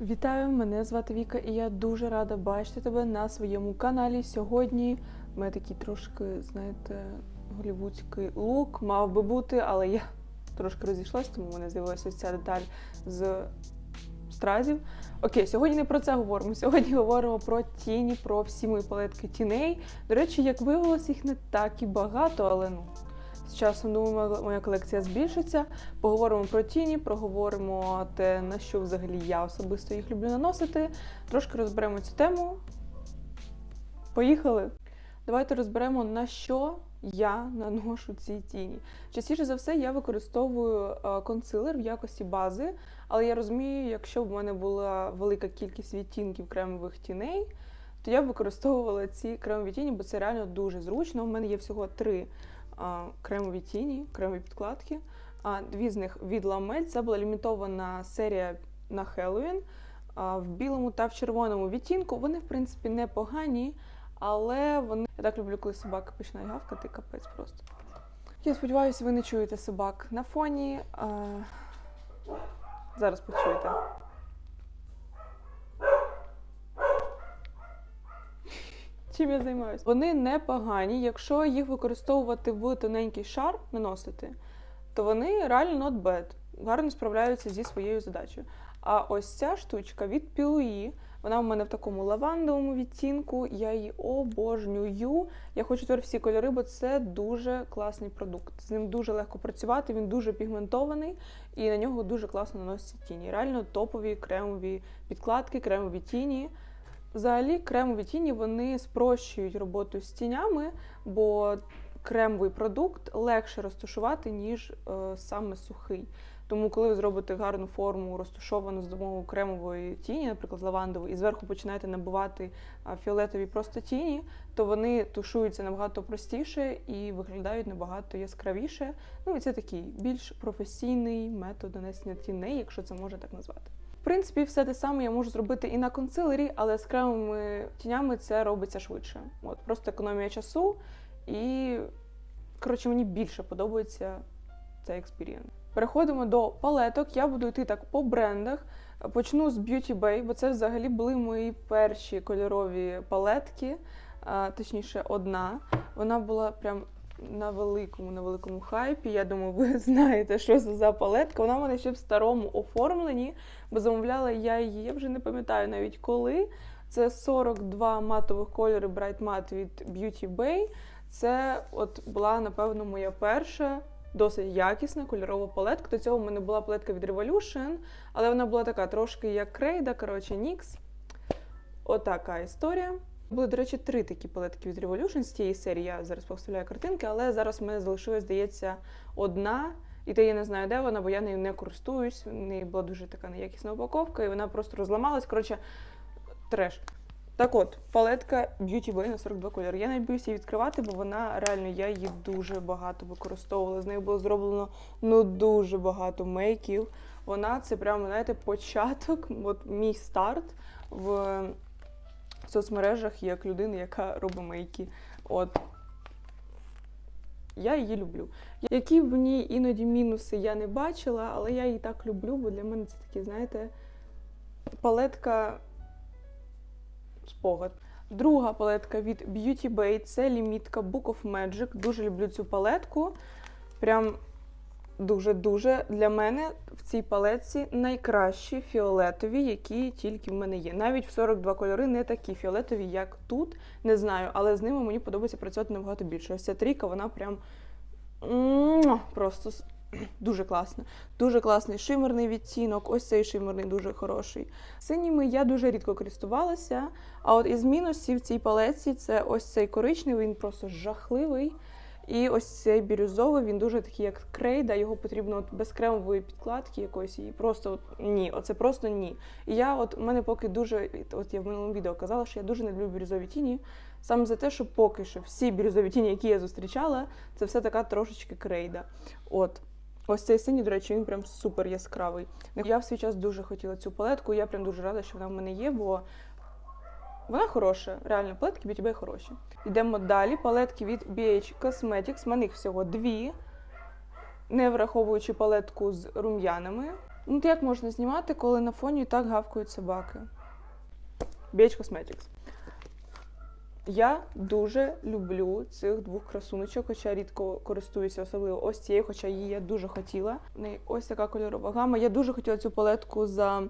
Вітаю, мене звати Віка, і я дуже рада бачити тебе на своєму каналі. Сьогодні в мене такий трошки, знаєте, голівудський лук мав би бути, але я трошки розійшлась, тому в мене з'явилася ця деталь з стразів. Окей, сьогодні не про це говоримо. Сьогодні говоримо про тіні, про всі мої палетки тіней. До речі, як виявилось, їх не так і багато, але ну. З часом думаю, моя- колекція збільшиться. Поговоримо про тіні, проговоримо те, на що взагалі я особисто їх люблю наносити. Трошки розберемо цю тему. Поїхали! Давайте розберемо, на що я наношу ці тіні. Частіше за все, я використовую е, консилер в якості бази, але я розумію, якщо б в мене була велика кількість відтінків кремових тіней, то я б використовувала ці кремові тіні, бо це реально дуже зручно. У мене є всього три кремові тіні, кремові підкладки. А, дві з них від Ламель. Це була лімітована серія на Хеллоуін в білому та в червоному відтінку. Вони, в принципі, непогані, але вони. Я так люблю, коли собака починає гавкати, капець просто. Я сподіваюся, ви не чуєте собак на фоні. Зараз почуєте. Чим я займаюся? Вони непогані. Якщо їх використовувати в тоненький шар, наносити, то вони реально not bad, гарно справляються зі своєю задачею. А ось ця штучка від Пілуї, вона в мене в такому лавандовому відтінку. Я її обожнюю. Я хочу тепер всі кольори, бо це дуже класний продукт. З ним дуже легко працювати, він дуже пігментований і на нього дуже класно наносяться тіні. Реально топові кремові підкладки, кремові тіні. Взагалі, кремові тіні вони спрощують роботу з тінями, бо кремовий продукт легше розташувати, ніж е, саме сухий. Тому, коли ви зробите гарну форму розташовану з допомогою кремової тіні, наприклад, лавандової, і зверху починаєте набивати фіолетові просто тіні, то вони тушуються набагато простіше і виглядають набагато яскравіше. Ну і це такий більш професійний метод нанесення тіней, якщо це можна так назвати. Принципі, все те саме я можу зробити і на консилері, але з кремовими тінями це робиться швидше. От просто економія часу, і коротше, мені більше подобається цей експірієнс. Переходимо до палеток. Я буду йти так по брендах. Почну з Beauty Bay, бо це взагалі були мої перші кольорові палетки, точніше, одна. Вона була прям на великому, на великому хайпі. Я думаю, ви знаєте, що це за палетка. Вона в мене ще в старому оформленні, бо замовляла я її, я вже не пам'ятаю навіть коли. Це 42 матових кольори Bright Matte від Beauty Bay. Це от була, напевно, моя перша досить якісна кольорова палетка. До цього в мене була палетка від Revolution, але вона була така трошки як крейда, коротше, NYX. Отака історія. Були, до речі, три такі палетки від Revolution з тієї серії. Я зараз поставляю картинки, але зараз в мене залишилась, здається, одна. І то я не знаю, де вона, бо я нею не користуюсь. В неї була дуже така неякісна упаковка, і вона просто розламалась. Коротше, треш. Так от, палетка Beauty Bay на 42 кольори. Я навіть боюсь її відкривати, бо вона реально я її дуже багато використовувала. З нею було зроблено ну дуже багато мейків. Вона це прямо, знаєте, початок, от мій старт в соцмережах як людини, яка робить мейки. От. Я її люблю. Які в ній іноді мінуси я не бачила, але я її так люблю, бо для мене це такі, знаєте, палетка спогад. Друга палетка від Beauty Bay це лімітка Book of Magic. Дуже люблю цю палетку. Прям дуже-дуже для мене в цій палетці найкращі фіолетові, які тільки в мене є. Навіть в 42 кольори не такі фіолетові, як тут. Не знаю, але з ними мені подобається працювати набагато більше. Ось ця трійка, вона прям просто дуже класна. Дуже класний шимерний відтінок. Ось цей шимерний дуже хороший. Синіми я дуже рідко користувалася. А от із мінусів цій палеці це ось цей коричневий, він просто жахливий. І ось цей бірюзовий, він дуже такий, як крейда, його потрібно от без кремової підкладки якоїсь, і просто от, ні, оце просто ні. І я от мене поки дуже, от я в минулому відео казала, що я дуже не люблю бірюзові тіні. Саме за те, що поки що всі бірюзові тіні, які я зустрічала, це все така трошечки крейда. От. Ось цей синій, до речі, він прям супер яскравий. Я в свій час дуже хотіла цю палетку, я прям дуже рада, що вона в мене є, бо вона хороша, реально, палетки Bay хороші. Йдемо далі. Палетки від BH Cosmetics. У їх всього дві, не враховуючи палетку з рум'янами. Ну, то як можна знімати, коли на фоні так гавкають собаки? BH Cosmetics. Я дуже люблю цих двох красуночок, хоча рідко користуюся, особливо ось цією, хоча її я дуже хотіла. Ось така кольорова гама. Я дуже хотіла цю палетку за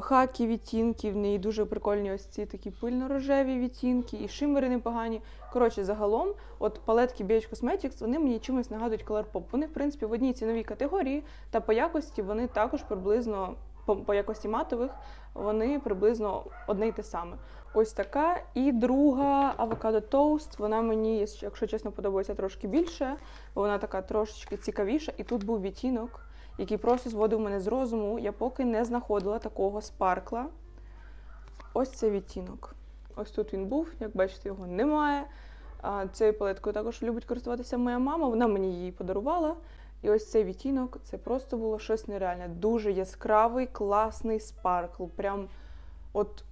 хакі відтінки. В неї дуже прикольні ось ці такі пильно-рожеві відтінки, і шимери непогані. Коротше, загалом, от палетки BH Cosmetics, вони мені чимось нагадують Colourpop. Вони, в принципі, в одній ціновій категорії, та по якості вони також приблизно по, по якості матових, вони приблизно одне й те саме. Ось така. І друга авокадо тоуст. Вона мені, якщо чесно, подобається трошки більше, бо вона така трошечки цікавіша. І тут був відтінок, який просто зводив мене з розуму. Я поки не знаходила такого спаркла. Ось цей відтінок. Ось тут він був, як бачите, його немає. Цією палеткою також любить користуватися моя мама. Вона мені її подарувала. І ось цей відтінок це просто було щось нереальне. Дуже яскравий, класний спаркл. Прям от,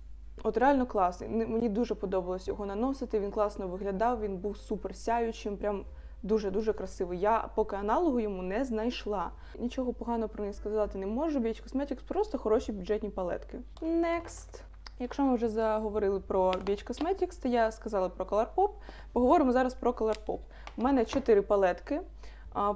от реально класний. Мені дуже подобалось його наносити. Він класно виглядав, він був супер сяючим. Прям дуже-дуже красивий. Я поки аналогу йому не знайшла. Нічого поганого про неї сказати не можу. BH Cosmetics просто хороші бюджетні палетки. Next. Якщо ми вже заговорили про BH Cosmetics, то я сказала про Colourpop. Поговоримо зараз про Colourpop. У мене чотири палетки.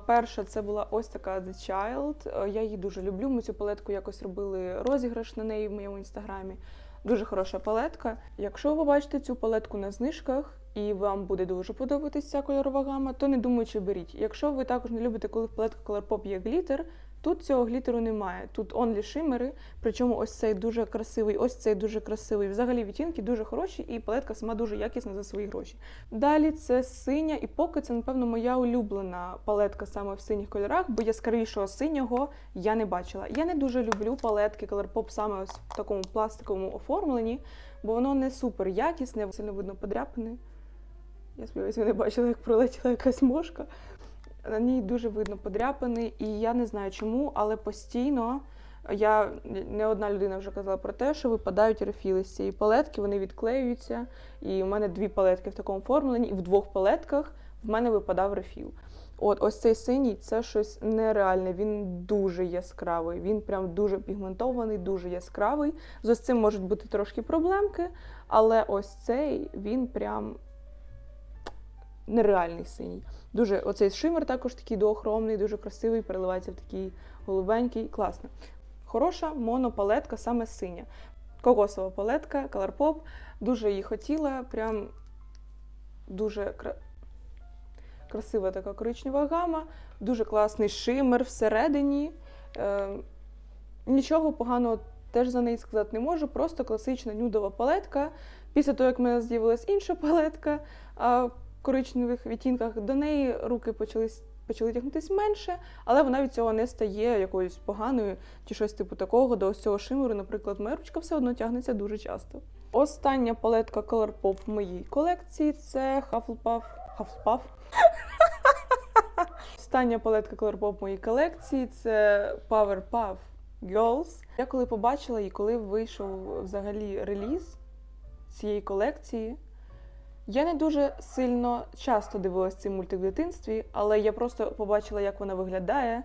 Перша це була ось така The Child. Я її дуже люблю. Ми цю палетку якось робили розіграш на неї в моєму інстаграмі. Дуже хороша палетка. Якщо ви побачите цю палетку на знижках і вам буде дуже подобатися кольорова гама, то не думаючи беріть. Якщо ви також не любите, коли в палетках Colourpop є глітер, тут цього глітеру немає. Тут онлі шимери, причому ось цей дуже красивий, ось цей дуже красивий. Взагалі відтінки дуже хороші, і палетка сама дуже якісна за свої гроші. Далі це синя, і поки це, напевно, моя улюблена палетка саме в синіх кольорах, бо яскравішого синього я не бачила. Я не дуже люблю палетки Colourpop саме ось в такому пластиковому оформленні, бо воно не супер якісне, сильно видно подряпини. Я сподіваюся, ви не бачили, як пролетіла якась мошка. На ній дуже видно подряпини, і я не знаю чому, але постійно я не одна людина вже казала про те, що випадають рефіли з цієї палетки, вони відклеюються. І у мене дві палетки в такому оформленні, і в двох палетках в мене випадав рефіл. От ось цей синій це щось нереальне. Він дуже яскравий. Він прям дуже пігментований, дуже яскравий. З цим можуть бути трошки проблемки, але ось цей він прям нереальний синій. Дуже оцей шимер також такий доохромний, дуже красивий, переливається в такий голубенький, класно. Хороша монопалетка, саме синя. Кокосова палетка, Colourpop. Дуже її хотіла, прям дуже кра... красива така коричнева гама, дуже класний шимер всередині. Е... Нічого поганого теж за неї сказати не можу, просто класична нюдова палетка. Після того, як в мене з'явилась інша палетка, коричневих відтінках до неї руки почали, почали тягнутися менше, але вона від цього не стає якоюсь поганою чи щось типу такого. До ось цього шимеру, наприклад, моя ручка все одно тягнеться дуже часто. Остання палетка Colourpop в моїй колекції це Hufflepuff. Hufflepuff? Остання палетка Colourpop в моїй колекції це Powerpuff Girls. Я коли побачила і коли вийшов взагалі реліз цієї колекції, я не дуже сильно часто дивилася цей мультик в дитинстві, але я просто побачила, як вона виглядає.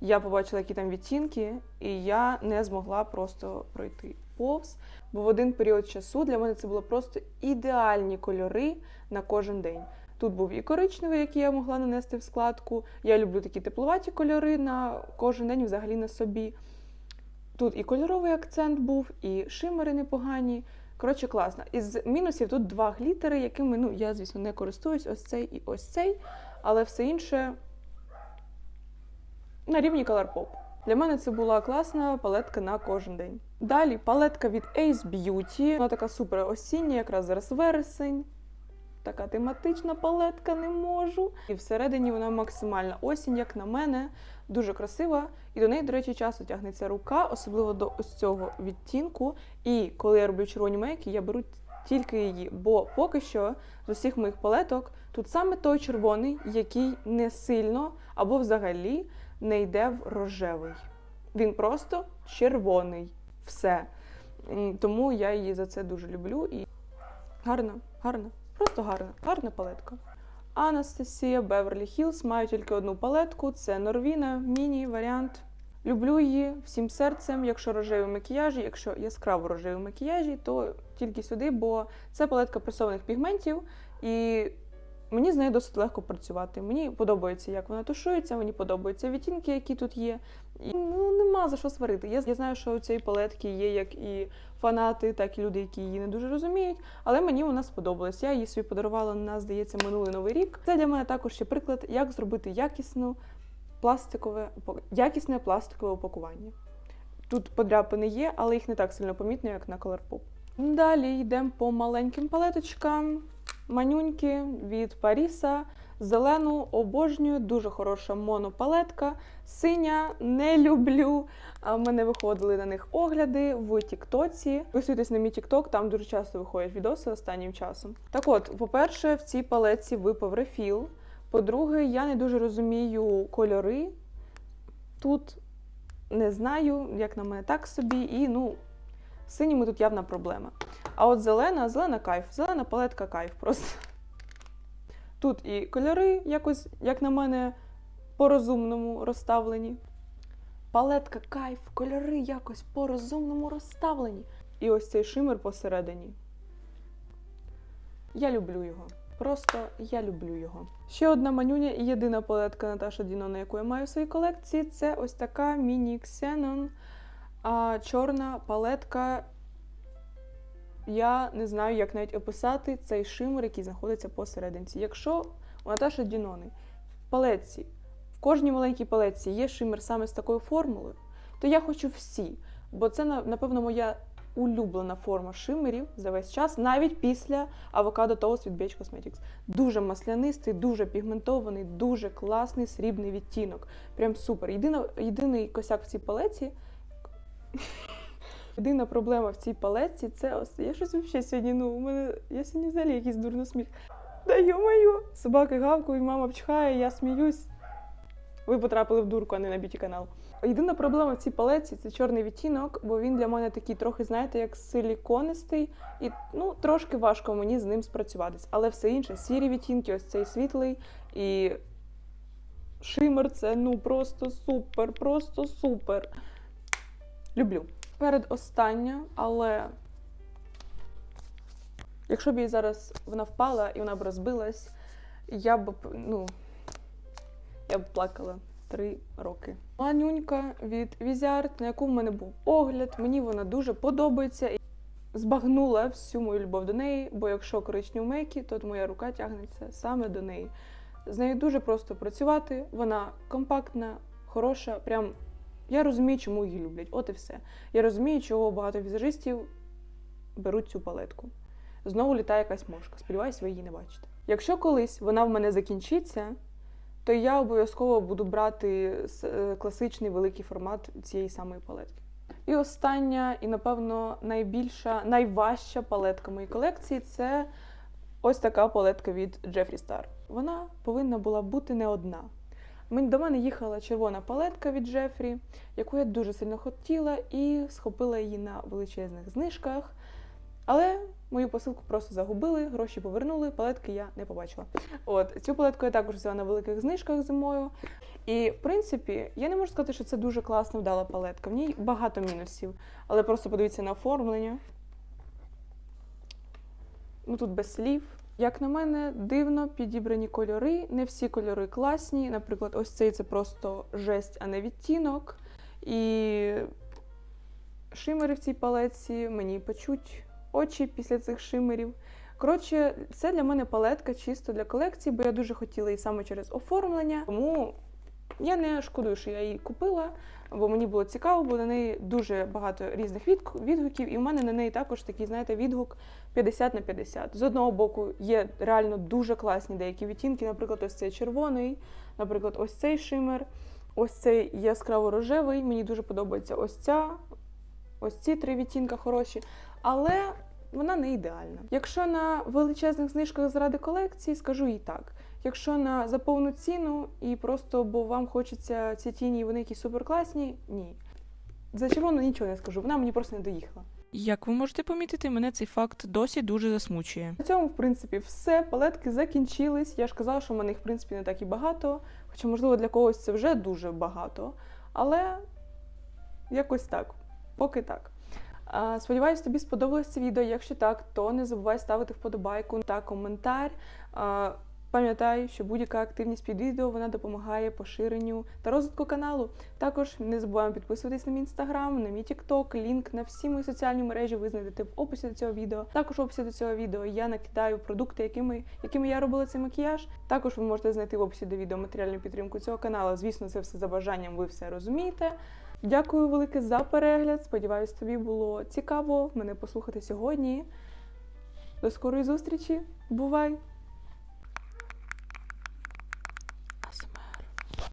Я побачила, які там відтінки, і я не змогла просто пройти повз. Бо в один період часу для мене це були просто ідеальні кольори на кожен день. Тут був і коричневий, який я могла нанести в складку. Я люблю такі тепловаті кольори на кожен день взагалі на собі. Тут і кольоровий акцент був, і шимери непогані. Коротше, класно. Із мінусів тут два глітери, якими ну, я, звісно, не користуюсь, ось цей і ось цей, але все інше на рівні Colourpop. Для мене це була класна палетка на кожен день. Далі палетка від Ace Beauty. Вона така супер осіння, якраз зараз вересень. Така тематична палетка не можу. І всередині вона максимальна осінь, як на мене, дуже красива. І до неї, до речі, часто тягнеться рука, особливо до ось цього відтінку. І коли я роблю червоні мейки, я беру тільки її. Бо поки що з усіх моїх палеток тут саме той червоний, який не сильно або взагалі не йде в рожевий. Він просто червоний. Все. Тому я її за це дуже люблю. І гарна, гарна, просто гарна, гарна палетка. Анастасія Беверлі Хілс. маю тільки одну палетку. Це Норвіна, міні варіант. Люблю її всім серцем. Якщо рожеві макіяжі, якщо яскраво рожеві макіяжі, то тільки сюди, бо це палетка пресованих пігментів, і мені з нею досить легко працювати. Мені подобається, як вона тушується, мені подобаються відтінки, які тут є. І, ну, нема за що сварити. Я, я знаю, що у цієї палетки є як і фанати, так і люди, які її не дуже розуміють. Але мені вона сподобалась. Я її собі подарувала на, здається, минулий новий рік. Це для мене також ще приклад, як зробити якісну пластикове якісне пластикове упакування. Тут подряпини є, але їх не так сильно помітно, як на Colourpop. Далі йдемо по маленьким палеточкам. Манюньки від Паріса. Зелену обожнюю, дуже хороша монопалетка. Синя не люблю. В мене виходили на них огляди в Тіктоці. Підписуйтесь на мій Тікток, там дуже часто виходять відоси останнім часом. Так от, по-перше, в цій палетці випав рефіл. По-друге, я не дуже розумію кольори. Тут не знаю, як на мене так собі, і ну, синіми тут явна проблема. А от зелена, зелена кайф, зелена палетка кайф просто. Тут і кольори якось, як на мене, по-розумному розставлені. Палетка кайф, кольори якось по-розумному розставлені. І ось цей шимер посередині. Я люблю його. Просто я люблю його. Ще одна манюня і єдина палетка Наташа Дінона, яку я маю в своїй колекції, це ось така міні Xenon а, чорна палетка. Я не знаю, як навіть описати цей шимер, який знаходиться посерединці. Якщо у Наташі Дінони в палетці, в кожній маленькій палетці є шимер саме з такою формулою, то я хочу всі. Бо це, напевно, моя улюблена форма шимерів за весь час, навіть після Avocado Toast від Beach Cosmetics. Дуже маслянистий, дуже пігментований, дуже класний срібний відтінок. Прям супер. Єдина, єдиний косяк в цій палеці. Єдина проблема в цій палетці це ось. Я щось взагалі сьогодні, ну, у мене. Я сьогодні взагалі якийсь дурно сміх. Да йо-моє! Собаки гавкають, мама пчхає, я сміюсь. Ви потрапили в дурку, а не на б'юті канал. Єдина проблема в цій палеці це чорний відтінок, бо він для мене такий трохи, знаєте, як силіконистий, і ну трошки важко мені з ним спрацюватись. Але все інше, сірі відтінки, ось цей світлий і шимер це ну просто супер, просто супер. Люблю. Передостання, але якщо б їй зараз вона впала і вона б розбилась, я б ну, я б плакала три роки. Манюнька від Візярд, на яку в мене був огляд, мені вона дуже подобається. Збагнула всю мою любов до неї, бо якщо коричневі мейки, то моя рука тягнеться саме до неї. З нею дуже просто працювати, вона компактна, хороша, прям я розумію, чому її люблять. От і все. Я розумію, чого багато візажистів беруть цю палетку. Знову літає якась мошка. Сподіваюсь, ви її не бачите. Якщо колись вона в мене закінчиться, то я обов'язково буду брати е, класичний великий формат цієї самої палетки. І остання, і напевно найбільша, найважча палетка моєї колекції це ось така палетка від Jeffree Star. Вона повинна була бути не одна. До мене їхала червона палетка від Джефрі, яку я дуже сильно хотіла, і схопила її на величезних знижках. Але мою посилку просто загубили, гроші повернули, палетки я не побачила. От цю палетку я також взяла на великих знижках зимою. І в принципі, я не можу сказати, що це дуже класна вдала палетка. В ній багато мінусів, але просто подивіться на оформлення. Ну тут без слів. Як на мене, дивно підібрані кольори. Не всі кольори класні. Наприклад, ось цей це просто жесть, а не відтінок. І шимери в цій палетці мені печуть очі після цих шимерів. Коротше, це для мене палетка чисто для колекції, бо я дуже хотіла її саме через оформлення. Тому я не шкодую, що я її купила, бо мені було цікаво, бо на неї дуже багато різних відгуків, і в мене на неї також такий, знаєте, відгук 50 на 50. З одного боку, є реально дуже класні деякі відтінки, наприклад, ось цей червоний, наприклад, ось цей шимер, ось цей яскраво рожевий. Мені дуже подобається ось ця, ось ці три відтінка хороші. Але вона не ідеальна. Якщо на величезних знижках заради колекції, скажу і так. Якщо на за повну ціну і просто бо вам хочеться ці тіні, і вони якісь суперкласні, ні. За червону нічого не скажу, вона мені просто не доїхала. Як ви можете помітити, мене цей факт досі дуже засмучує. На цьому, в принципі, все. Палетки закінчились. Я ж казала, що в мене їх, в принципі, не так і багато. Хоча, можливо, для когось це вже дуже багато. Але якось так. Поки так. Сподіваюсь, тобі сподобалось це відео. Якщо так, то не забувай ставити вподобайку та коментар. Пам'ятай, що будь-яка активність під відео вона допомагає поширенню та розвитку каналу. Також не забуваємо підписуватись на мій інстаграм, на мій тікток. Лінк на всі мої соціальні мережі ви знайдете в описі до цього відео. Також в описі до цього відео я накидаю продукти, якими, якими я робила цей макіяж. Також ви можете знайти в описі до відео матеріальну підтримку цього каналу. Звісно, це все за бажанням, ви все розумієте. Дякую велике за перегляд. Сподіваюсь, тобі було цікаво мене послухати сьогодні. До скорої зустрічі. Бувай!